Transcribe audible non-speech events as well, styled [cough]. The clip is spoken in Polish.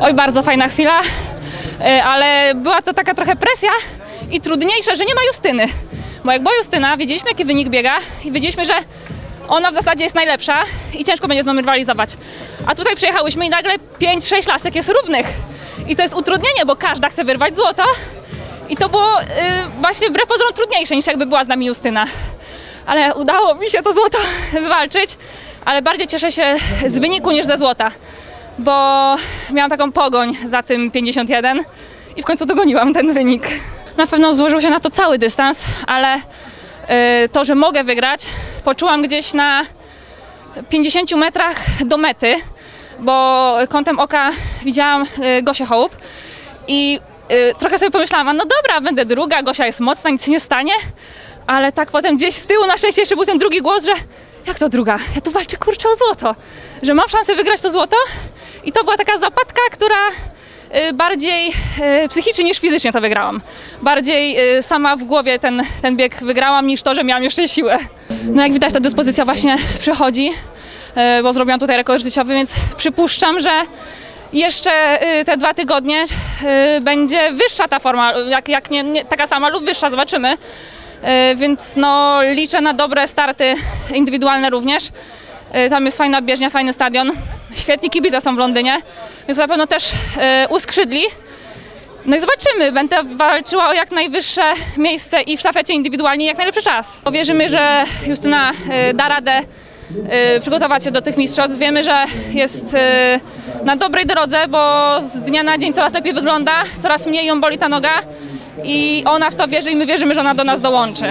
Oj, bardzo fajna chwila, e, ale była to taka trochę presja i trudniejsze, że nie ma Justyny. Bo jak była Justyna, wiedzieliśmy jaki wynik biega i wiedzieliśmy, że ona w zasadzie jest najlepsza i ciężko będzie z nią rywalizować. A tutaj przyjechałyśmy i nagle 5-6 lasek jest równych. I to jest utrudnienie, bo każda chce wyrwać złoto. I to było y, właśnie wbrew pozorom trudniejsze niż jakby była z nami Justyna. Ale udało mi się to złoto [laughs] wywalczyć, ale bardziej cieszę się z wyniku niż ze złota bo miałam taką pogoń za tym 51 i w końcu dogoniłam ten wynik. Na pewno złożył się na to cały dystans, ale y, to, że mogę wygrać, poczułam gdzieś na 50 metrach do mety, bo kątem oka widziałam y, Gosię Hołb i y, trochę sobie pomyślałam, a no dobra, będę druga, Gosia jest mocna, nic się nie stanie, ale tak potem gdzieś z tyłu na szczęście jeszcze był ten drugi głos, że jak to druga? Ja tu walczę kurczę o złoto, że mam szansę wygrać to złoto i to była taka zapadka, która y, bardziej y, psychicznie niż fizycznie to wygrałam. Bardziej y, sama w głowie ten, ten bieg wygrałam niż to, że miałam jeszcze siłę. No jak widać ta dyspozycja właśnie przychodzi, bo zrobiłam tutaj rekord życiowy, więc przypuszczam, że jeszcze te dwa tygodnie będzie wyższa ta forma, jak, jak nie, nie taka sama lub wyższa, zobaczymy. Więc no, liczę na dobre starty indywidualne również. Tam jest fajna bieżnia, fajny stadion. Świetni kibice są w Londynie, więc na pewno też y, uskrzydli. No i zobaczymy, będę walczyła o jak najwyższe miejsce i w sztafecie indywidualnie jak najlepszy czas. Wierzymy, że Justyna y, da radę y, przygotować się do tych mistrzostw. Wiemy, że jest na dobrej drodze, bo z dnia na dzień coraz lepiej wygląda, coraz mniej ją boli ta noga i ona w to wierzy i my wierzymy, że ona do nas dołączy.